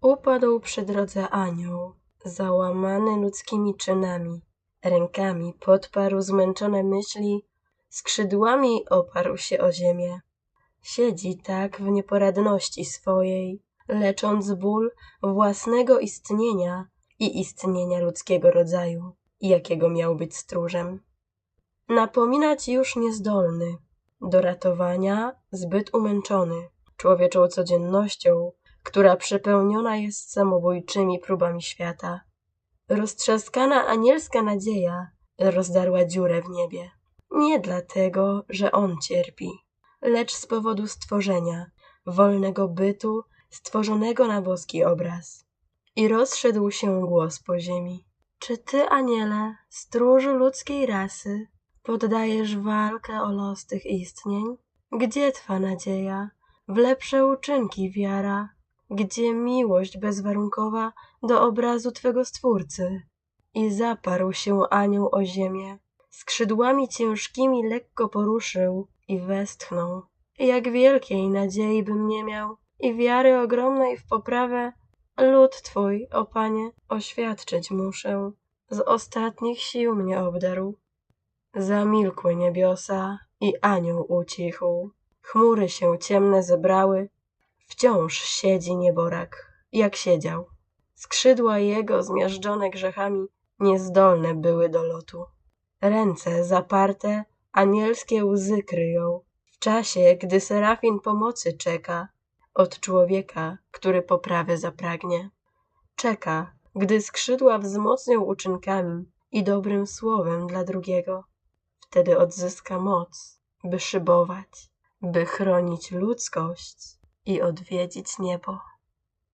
Upadł przy drodze anioł, załamany ludzkimi czynami. Rękami podparł zmęczone myśli, skrzydłami oparł się o ziemię. Siedzi tak w nieporadności swojej, lecząc ból własnego istnienia i istnienia ludzkiego rodzaju, jakiego miał być stróżem. Napominać już niezdolny, do ratowania zbyt umęczony człowieczą codziennością, która przepełniona jest samobójczymi próbami świata. Roztrzaskana anielska nadzieja rozdarła dziurę w niebie. Nie dlatego, że on cierpi, lecz z powodu stworzenia, wolnego bytu, stworzonego na boski obraz. I rozszedł się głos po ziemi. Czy ty, aniele, stróżu ludzkiej rasy, poddajesz walkę o los tych istnień? Gdzie twa nadzieja, w lepsze uczynki wiara, gdzie miłość bezwarunkowa do obrazu twego Stwórcy? I zaparł się anioł o ziemię, skrzydłami ciężkimi lekko poruszył i westchnął. Jak wielkiej nadziei bym nie miał i wiary ogromnej w poprawę, lud Twój, o Panie, oświadczyć muszę, z ostatnich sił mnie obdarł. Zamilkły niebiosa i anioł ucichł. Chmury się ciemne zebrały, wciąż siedzi nieborak, jak siedział. Skrzydła jego zmiażdżone grzechami niezdolne były do lotu. Ręce zaparte anielskie łzy kryją, w czasie, gdy serafin pomocy czeka od człowieka, który poprawy zapragnie. Czeka, gdy skrzydła wzmocnią uczynkami i dobrym słowem dla drugiego. Wtedy odzyska moc, by szybować, by chronić ludzkość i odwiedzić niebo.